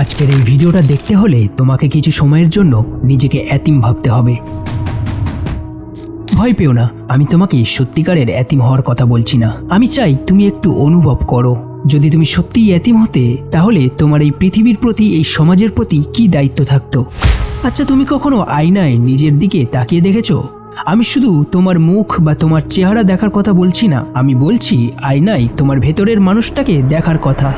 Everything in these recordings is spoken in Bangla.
আজকের এই ভিডিওটা দেখতে হলে তোমাকে কিছু সময়ের জন্য নিজেকে এতিম ভাবতে হবে। ভয় পেও না, আমি তোমাকে সত্যিকারের এতিম হওয়ার কথা বলছি না। আমি চাই তুমি একটু অনুভব করো। যদি তুমি সত্যিই এতিম হতে, তাহলে তোমার এই পৃথিবীর প্রতি, এই সমাজের প্রতি কি দায়িত্ব থাকতো? আচ্ছা তুমি কখনো আয়নায় নিজের দিকে তাকিয়ে দেখেছ? আমি শুধু তোমার মুখ বা তোমার চেহারা দেখার কথা বলছি না, আমি বলছি আয়নায় তোমার ভেতরের মানুষটাকে দেখার কথা।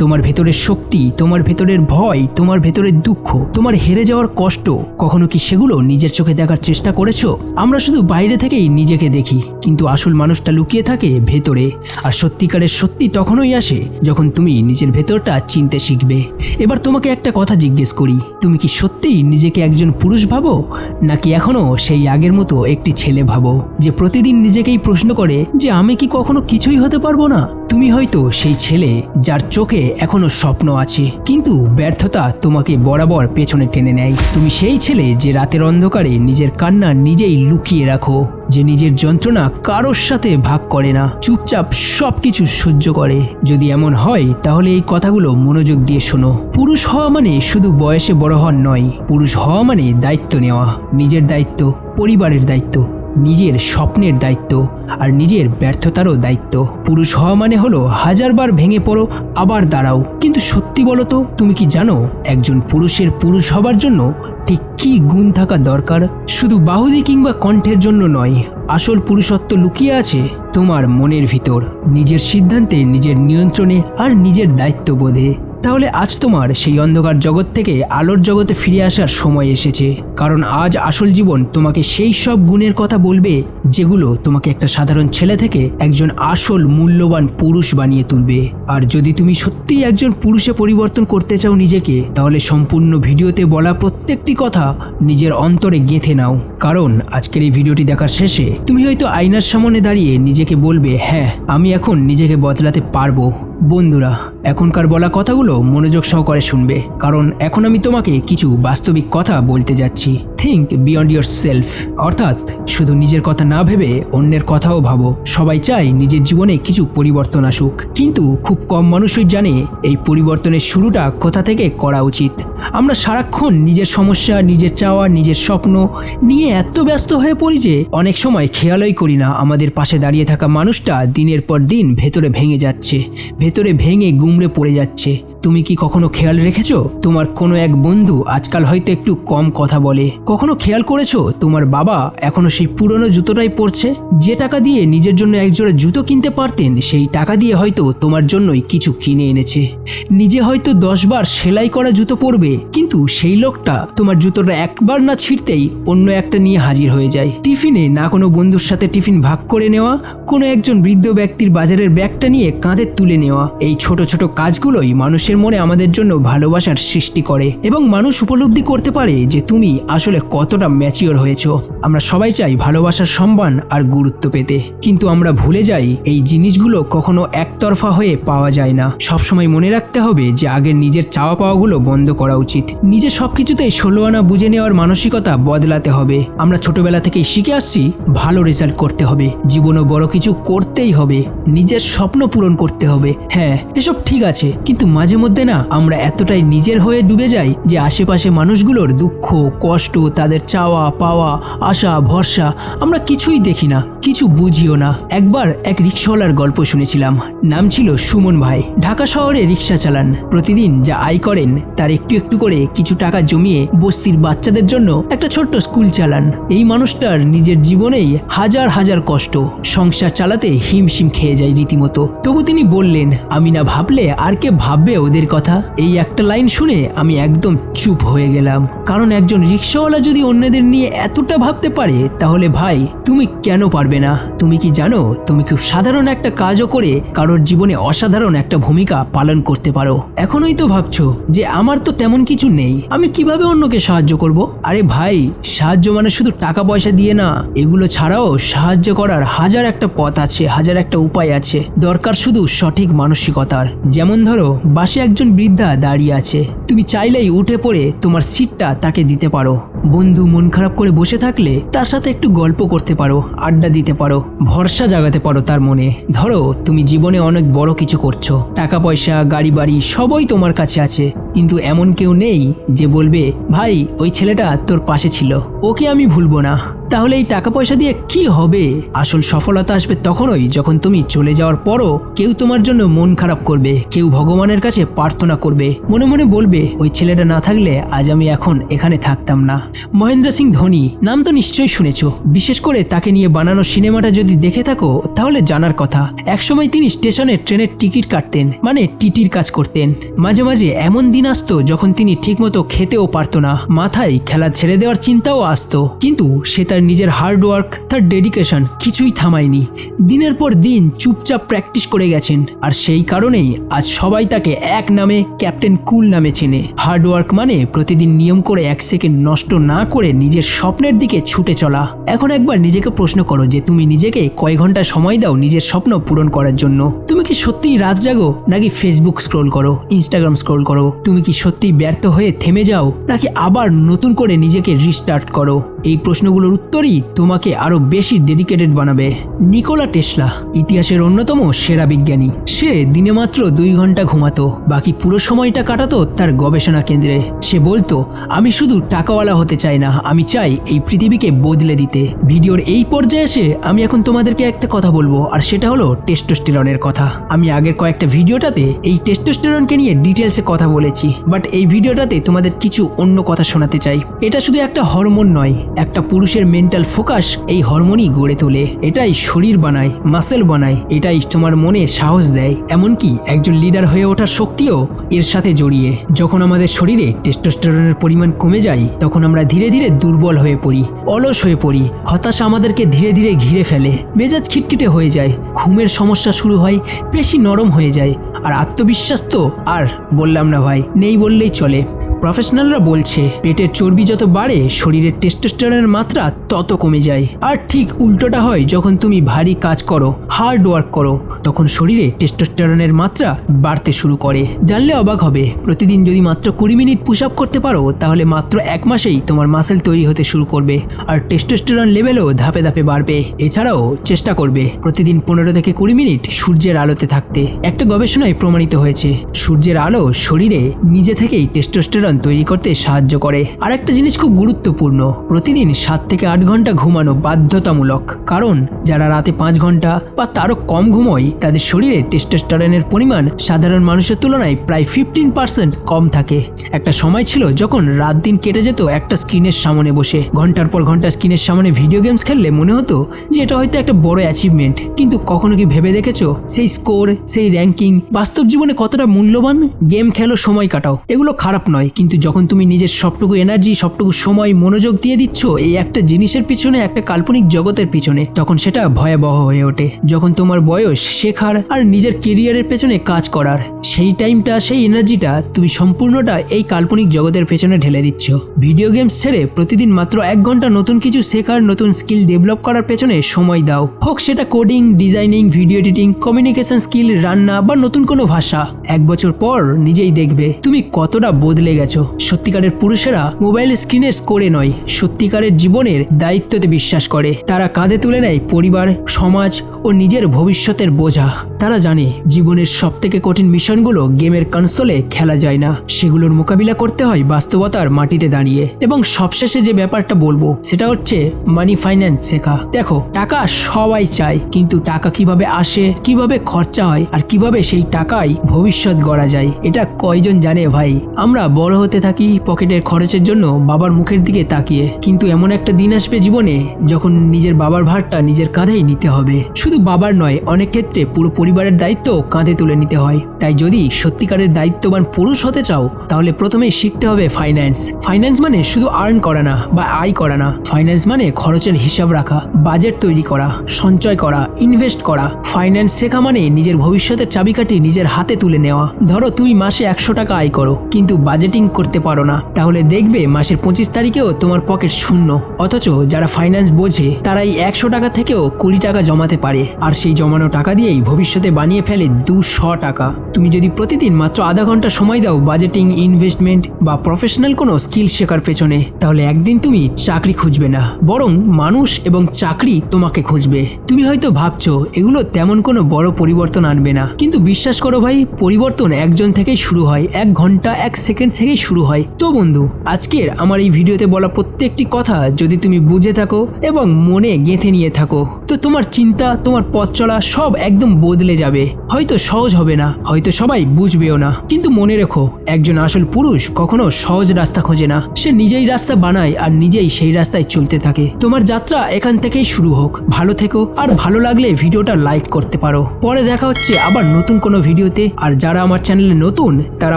তোমার ভেতরের শক্তি, তোমার ভেতরের ভয়, তোমার ভেতরের দুঃখ, তোমার হেরে যাওয়ার কষ্ট, কখনো কি সেগুলো নিজের চোখে দেখার চেষ্টা করেছ? আমরা শুধু বাইরে থেকেই নিজেকে দেখি, কিন্তু আসল মানুষটা লুকিয়ে থাকে ভেতরে, আর সত্যিকারের সত্যি তখনই আসে যখন তুমি নিজের ভেতরটা চিনতে শিখবে। এবার তোমাকে একটা কথা জিজ্ঞেস করি, তুমি কি সত্যিই নিজেকে একজন পুরুষ ভাবো, নাকি এখনও সেই আগের মতো একটি ছেলে ভাবো, যে প্রতিদিন নিজেকেই প্রশ্ন করে যে আমি কি কখনো কিছুই হতে পারব না? তুমি হয়তো সেই ছেলে যার চোখে এখনও স্বপ্ন আছে। কিন্তু ব্যর্থতা তোমাকে বরাবর পেছনে টেনে নেয়। তুমি সেই ছেলে যে রাতের অন্ধকারে নিজের কান্না নিজেই লুকিয়ে রাখো, যে নিজের যন্ত্রণা কারোর সাথে ভাগ করে না। চুপচাপ সব কিছু সহ্য করে। যদি এমন হয়, তাহলে এই কথাগুলো মনোযোগ দিয়ে শোনো। পুরুষ হওয়া মানে শুধু বয়সে বড় হওয়ার নয়। পুরুষ হওয়া মানে দায়িত্ব নেওয়া। নিজের দায়িত্ব, পরিবারের দায়িত্ব। নিজের স্বপ্নের দায়িত্ব আর নিজের ব্যর্থতারও দায়িত্ব। পুরুষ হওয়া মানে হলো হাজারবার ভেঙে পড়ো, আবার দাঁড়াও। কিন্তু সত্যি বলো তো, তুমি কি জানো একজন পুরুষের পুরুষ হবার জন্য ঠিক কী গুণ থাকা দরকার? শুধু বাহুদি কিংবা কণ্ঠের জন্য নয়, আসল পুরুষত্ব লুকিয়ে আছে তোমার মনের ভিতর, নিজের সিদ্ধান্তে, নিজের নিয়ন্ত্রণে আর নিজের দায়িত্ববোধে। তাহলে আজ তোমার সেই অন্ধকার জগৎ থেকে আলোর জগতে ফিরে আসার সময় এসেছে। কারণ আজ আসল জীবন তোমাকে সেই সব গুণের কথা বলবে, যেগুলো তোমাকে একটা সাধারণ ছেলে থেকে একজন আসল মূল্যবান পুরুষ বানিয়ে তুলবে। আর যদি তুমি সত্যিই একজন পুরুষে পরিবর্তন করতে চাও নিজেকে, তাহলে সম্পূর্ণ ভিডিওতে বলা প্রত্যেকটি কথা নিজের অন্তরে গেঁথে নাও। কারণ আজকের এই ভিডিওটি দেখার শেষে তুমি হয়তো আয়নার সামনে দাঁড়িয়ে নিজেকে বলবে হ্যাঁ আমি এখন নিজেকে বদলাতে পারব। বন্ধুরা, এখনকার বলা কথাগুলো মনোযোগ সহকারে শুনবে, কারণ এখন আমি তোমাকে কিছু বাস্তবিক কথা বলতে যাচ্ছি। থিঙ্ক বিয়ন্ড ইয়োর সেলফ অর্থাৎ, শুধু নিজের কথা না ভেবে অন্যের কথাও ভাবো। সবাই চায় নিজের জীবনে কিছু পরিবর্তন আসুক। কিন্তু খুব কম মানুষই জানে এই পরিবর্তনের শুরুটা কোথা থেকে করা উচিত। আমরা সারাক্ষণ নিজের সমস্যা, নিজের চাওয়া, নিজের স্বপ্ন নিয়ে এত ব্যস্ত হয়ে পড়ি যে অনেক সময় খেয়ালই করি না আমাদের পাশে দাঁড়িয়ে থাকা মানুষটা দিনের পর দিন ভেতরে ভেঙে যাচ্ছে। ভেতরে ভেঙে গুমড়ে পড়ে যাচ্ছে। তুমি কি কখনো খেয়াল রেখেছো? তোমার কোনো এক বন্ধু আজকাল হয়তো একটু কম কথা বলে। কখনো খেয়াল করেছ? তোমার বাবা এখনও সেই পুরনো জুতোটাই পরছে? যে টাকা দিয়ে নিজের জন্য একজোড়া জুতো কিনতে পারতেন, সেই টাকা দিয়ে হয়তো তোমার জন্যই কিছু কিনে এনেছে। নিজে হয়তো দশবার সেলাই করা জুতো পরবে, কিন্তু সেই লোকটা তোমার জুতোটা একবার না ছিঁড়তেই অন্য একটা নিয়ে হাজির হয়ে যায়। টিফিনে না কোনো বন্ধুর সাথে টিফিন ভাগ করে নেওয়া, কোনো একজন বৃদ্ধ ব্যক্তির বাজারের ব্যাগটা নিয়ে কাঁধে তুলে নেওয়া। এই ছোট ছোট কাজগুলোই মানুষের মনে আমাদের জন্য ভালোবাসার সৃষ্টি করে এবং মানুষ উপলব্ধি করতে পারে যে তুমি আসলে কতটা ম্যাচিওর হয়েছো। আমরা সবাই চাই ভালোবাসার সম্মান আর গুরুত্ব পেতে। কিন্তু আমরা ভুলে যাই এই জিনিসগুলো কখনো একতরফা হয়ে পাওয়া যায় না। সবসময় মনে রাখতে হবে যে আগের নিজের চাওয়া পাওয়াগুলো বন্ধ করা উচিত। নিজে সবকিছুতেই ষোলো আনা বুঝে নেওয়ার মানসিকতা বদলাতে হবে। আমরা ছোটবেলা থেকেই শিখে আসছি, ভালো রেজাল্ট করতে হবে। জীবনও বড় কিছু করতেই হবে। নিজের স্বপ্ন পূরণ করতে হবে। হ্যাঁ এসব ঠিক আছে, কিন্তু মাঝে মধ্যে না আমরা এতটাই নিজের হয়ে ডুবে যাই যে আশেপাশে মানুষগুলোর দুঃখ, কষ্ট, তাদের চাওয়া, পাওয়া, আশা, ভরসা আমরা কিছুই দেখি না, কিছু বুঝিও না। একবার এক রিক্সাওয়ালার গল্প শুনেছিলাম। নাম ছিল সুমন ভাই। ঢাকা শহরে রিক্সা চালান। প্রতিদিন যা আয় করেন, তার একটু একটু করে কিছু টাকা জমিয়ে বস্তির বাচ্চাদের জন্য একটা ছোট্ট স্কুল চালান। এই মানুষটার নিজের জীবনেই হাজার হাজার কষ্ট। সংসার চালাতে হিমশিম খেয়ে যায় রীতিমতো। তবু তিনি বললেন, আমি না ভাবলে আর কে ভাববে ওদের কথা, এই একটা লাইন শুনে আমি একদম চুপ হয়ে গেলাম। কারণ একজন রিক্সাওয়ালা যদি অন্যদের নিয়ে এতটা ভাবতে পারে, তাহলে ভাই, তুমি কেন পারবে না? তুমি কি জানো, তুমি খুব সাধারণ একটা কাজও করে কারোর জীবনে অসাধারণ একটা ভূমিকা পালন করতে পারো। এখনোই তো ভাবছ যে আমার তো তেমন কিছু নেই, আমি কীভাবে অন্যকে সাহায্য করব? আরে ভাই, সাহায্য মানে শুধু টাকা পয়সা দিয়ে না, এগুলো ছাড়াও সাহায্য করার হাজার একটা পথ আছে, হাজার একটা উপায় আছে। দরকার শুধু সঠিক মানসিকতার। যেমন ধরো, বাসে একজন বৃদ্ধা দাঁড়িয়ে আছে। তুমি চাইলেই উঠে পড়ে তোমার সিটটা তাকে দিতে পারো। বন্ধু মন খারাপ করে বসে থাকলে তার সাথে একটু গল্প করতে পারো, আড্ডা দিতে পারো, ভরসা জাগাতে পারো তার মনে। ধরো, তুমি জীবনে অনেক বড় কিছু করছ। টাকা পয়সা, গাড়ি বাড়ি, সবই তোমার কাছে আছে। কিন্তু এমন কেউ নেই যে বলবে, ভাই, ওই ছেলেটা তোর পাশে ছিল। ওকে আমি ভুলবো না। তাহলে এই টাকা পয়সা দিয়ে কি হবে? আসল সফলতা আসবে তখনই যখন তুমি চলে যাওয়ার পরও কেউ তোমার জন্য মন খারাপ করবে, কেউ ভগবানের কাছে প্রার্থনা করবে। মনে মনে বলবে, ওই ছেলেটা না থাকলে আজ আমি এখন এখানে থাকতাম না। মহেন্দ্র সিং ধোনি, নাম তো নিশ্চয়ই শুনেছ। বিশেষ করে তাকে নিয়ে বানানো সিনেমাটা যদি দেখে থাকো, তাহলে জানার কথা। একসময় তিনি স্টেশনে ট্রেনের টিকিট কাটতেন মানে টিটির কাজ করতেন। মাঝে মাঝে এমন দিন আসতো যখন তিনি ঠিকমতো খেতেও পারতো না। মাথায় খেলা ছেড়ে দেওয়ার চিন্তাও আসতো। কিন্তু সে তার নিজের হার্ডওয়ার্ক তার ডেডিকেশন কিছুই থামায়নি। দিনের পর দিন চুপচাপ প্র্যাকটিস করে গেছেন। আর সেই কারণেই আজ সবাই তাকে এক নামে ক্যাপ্টেন কুল নামে চেনে। হার্ডওয়ার্ক মানে প্রতিদিন নিয়ম করে এক সেকেন্ড নষ্ট না করে নিজের স্বপ্নের দিকে ছুটে চলা। এখন একবার নিজেকে প্রশ্ন করো যে তুমি নিজেকে কয় ঘণ্টা সময় দাও নিজের স্বপ্ন পূরণ করার জন্য? তুমি কি সত্যিই রাত জাগো? নাকি ফেসবুক স্ক্রোল করো ইনস্টাগ্রাম স্ক্রোল করো? তুমি কি সত্যিই ব্যর্থ হয়ে থেমে যাও, নাকি আবার নতুন করে নিজেকে রিস্টার্ট করো? এই প্রশ্নগুলোর উত্তরই তোমাকে আরও বেশি ডেডিকেটেড বানাবে। নিকোলা টেসলা, ইতিহাসের অন্যতম সেরা বিজ্ঞানী। সে দিনে মাত্র দুই ঘণ্টা ঘুমাতো, বাকি পুরো সময়টা কাটাতো তার গবেষণা কেন্দ্রে। সে বলতো, আমি শুধু টাকাওয়ালা হতে চাই না, আমি চাই এই পৃথিবীকে বদলে দিতে। ভিডিওর এই পর্যায়ে এসে আমি এখন তোমাদেরকে একটা কথা বলব, আর সেটা হলো টেস্টোস্টেরনের কথা। আমি আগের কয়েকটা ভিডিওটাতে এই টেস্টোস্টেরনকে নিয়ে ডিটেলসে কথা বলেছি। বাট এই ভিডিওটাতে তোমাদের কিছু অন্য কথা শোনাতে চাই। এটা শুধু একটা হরমোন নয়, একটা পুরুষের মেন্টাল ফোকাস এই হরমোনই গড়ে তোলে। এটাই শরীর বানায় মাসেল বানায়, এটাই তোমার মনে সাহস দেয়। এমনকি একজন লিডার হয়ে ওঠার শক্তিও এর সাথে জড়িয়ে। যখন আমাদের শরীরে টেস্টোস্টেরনের পরিমাণ কমে যায়, তখন আমরা ধীরে ধীরে দুর্বল হয়ে পড়ি, অলস হয়ে পড়ি। হতাশা আমাদেরকে ধীরে ধীরে ঘিরে ফেলে। মেজাজ খিটখিটে হয়ে যায়, ঘুমের সমস্যা শুরু হয়, পেশি নরম হয়ে যায়। আর আত্মবিশ্বাস তো আর বললাম না ভাই। নেই বললেই চলে। প্রফেশনালরা বলছে, পেটের চর্বি যত বাড়ে, শরীরের টেস্টোস্টেরনের মাত্রা তত কমে যায়। আর ঠিক উল্টোটা হয়, যখন তুমি ভারী কাজ করো হার্ড ওয়ার্ক করো, তখন শরীরে টেস্টোস্টেরনের মাত্রা বাড়তে শুরু করে। জানলে অবাক হবে, প্রতিদিন যদি মাত্র কুড়ি মিনিট পুশ আপ করতে পারো, তাহলে মাত্র এক মাসেই তোমার মাসেল তৈরি হতে শুরু করবে, আর টেস্টোস্টেরন লেভেলও ধাপে ধাপে বাড়বে। এছাড়াও চেষ্টা করবে, প্রতিদিন পনেরো থেকে কুড়ি মিনিট সূর্যের আলোতে থাকতে। একটা গবেষণায় প্রমাণিত হয়েছে, সূর্যের আলো শরীরে নিজে থেকেই টেস্টোস্টেরন তৈরি করতে সাহায্য করে। আর একটা জিনিস খুব গুরুত্বপূর্ণ, প্রতিদিন সাত থেকে আট ঘণ্টা ঘুমানো বাধ্যতামূলক। কারণ, যারা রাতে পাঁচ ঘণ্টা বা তারও কম ঘুমোয়, তাদের শরীরে টেস্টোস্টেরনের পরিমাণ সাধারণ মানুষের তুলনায় প্রায় ফিফটিন পার্সেন্ট কম থাকে। একটা সময় ছিল যখন রাত দিন কেটে যেত একটা স্ক্রিনের সামনে বসে। ঘণ্টার পর ঘণ্টা স্ক্রিনের সামনে ভিডিও গেমস খেললে মনে হতো যে এটা হয়তো একটা বড় অ্যাচিভমেন্ট কিন্তু কখনো কি ভেবে দেখেছ? সেই স্কোর সেই র্যাঙ্কিং বাস্তব জীবনে কতটা মূল্যবান? গেম খেলো, সময় কাটাও। এগুলো খারাপ নয়। কিন্তু যখন তুমি নিজের সবটুকু এনার্জি সবটুকু সময়, মনোযোগ দিয়ে দিচ্ছ, এই একটা জিনিসের পিছনে, একটা কাল্পনিক জগতের পিছনে, তখন সেটা ভয়াবহ হয়ে ওঠে। যখন তোমার বয়স শেখার আর নিজের কেরিয়ারের পেছনে কাজ করার, সেই টাইমটা সেই এনার্জিটা তুমি সম্পূর্ণটা এই কাল্পনিক জগতের পেছনে ঢেলে দিচ্ছ। ভিডিও গেমস ছেড়ে প্রতিদিন মাত্র এক ঘণ্টা নতুন কিছু শেখার, নতুন স্কিল ডেভেলপ করার পেছনে সময় দাও। হোক সেটা coding designing video editing communication skill রান্না বা নতুন কোনো ভাষা। এক বছর পর নিজেই দেখবে তুমি কতটা বদলে গেছো। সত্যিকারের পুরুষেরা মোবাইল স্ক্রিনের স্কোরে নয়। সত্যিকারের জীবনের দায়িত্বতে বিশ্বাস করে। তারা কাঁধে তুলে নেয় পরিবার, সমাজ ও নিজের ভবিষ্যতের বোঝা। তারা জানে জীবনের সব থেকে কঠিন মিশনগুলো গেমের কনসোলে খেলা যায় না। সেগুলোর মোকাবিলা করতে হয় বাস্তবতার মাটিতে দাঁড়িয়ে। এবং সবশেষে যে ব্যাপারটা বলব, সেটা হচ্ছে মানি ফাইন্যান্স শেখা। দেখো, টাকা সবাই চায়, কিন্তু টাকা কীভাবে আসে, কীভাবে খরচা হয়, আর কীভাবে সেই টাকায় ভবিষ্যৎ গড়া যায়, এটা কয়জন জানে ভাই? আমরা বড় হতে থাকি পকেটের খরচের জন্য বাবার মুখের দিকে তাকিয়ে। কিন্তু এমন একটা দিন আসবে জীবনে যখন নিজের বাবার ভারটা নিজের কাঁধেই নিতে হবে। শুধু বাবার নয়, অনেক ক্ষেত্রে পুরো পরিবারের দায়িত্ব কাঁধে তুলে নিতে হয়। তাই যদি সত্যিকারের দায়িত্ববান পুরুষ হতে চাও, তাহলে প্রথমেই শিখতে হবে ফাইন্যান্স ফাইন্যান্স মানে শুধু আর্ন করা না বা আয় করা না। ফাইন্যান্স মানে খরচের হিসাব রাখা বাজেট তৈরি করা, সঞ্চয় করা ইনভেস্ট করা। ফাইন্যান্স শেখা মানে নিজের ভবিষ্যতের চাবিকাঠি নিজের হাতে তুলে নেওয়া। ধরো তুমি মাসে একশো টাকা আয় করো, কিন্তু বাজেটিং করতে পারো না। তাহলে দেখবে মাসের পঁচিশ তারিখেও তোমার পকেট শূন্য। অথচ যারা ফাইন্যান্স বোঝে, তারাই একশো টাকা থেকেও কুড়ি টাকা জমাতে পারে। আর সেই জমানো টাকা দিয়েই ভবিষ্যতে বানিয়ে ফেলে দুশো টাকা। তুমি যদি প্রতিদিন মাত্র আধা ঘণ্টা সময় দাও বাজেটিং ইনভেস্টমেন্ট বা প্রফেশনাল কোনো স্কিল শেখার পেছনে, তাহলে একদিন তুমি চাকরি খুঁজবে না। বরং মানুষ এবং চাকরি তোমাকে খুঁজবে। তুমি হয়তো ভাবছ, এগুলো তেমন কোনো বড় পরিবর্তন আনবে না। কিন্তু বিশ্বাস করো ভাই, পরিবর্তন একজন থেকেই শুরু হয়, এক ঘণ্টা, এক সেকেন্ড থেকেই শুরু হয়। তো বন্ধু, আজকের আমার এই ভিডিওতে বলা প্রত্যেকটি কথা যদি তুমি বুঝে থাকো এবং মনে গেঁথে নিয়ে থাকো, তো তোমার চিন্তা, তোমার পথ চলা সব একদম বদলে যাবে। হয়তো সহজ হবে না, হয়তো সবাই বুঝবেও না। কিন্তু মনে রেখো, একজন আসল পুরুষ কখনো সহজ রাস্তা খোঁজে না। সে নিজেই রাস্তা বানায় আর নিজেই সেই রাস্তায় চলতে থাকে। তোমার যাত্রা এখান থেকেই শুরু হোক। ভালো থেকো আর ভালো লাগলে ভিডিওটা লাইক করতে পারো। পরে দেখা হচ্ছে আবার নতুন কোনো ভিডিওতে। আর যারা আমার চ্যানেলে নতুন, তারা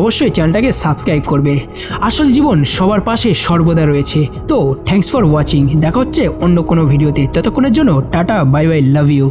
অবশ্যই চ্যানেলটাকে সাবস্ক্রাইব করবে। আসল জীবন সবার পাশে সর্বদা রয়েছে। তো থ্যাংকস ফর ওয়াচিং দেখা হচ্ছে অন্য কোনো ভিডিওতে। ততক্ষণের জন্য, tata bye bye love you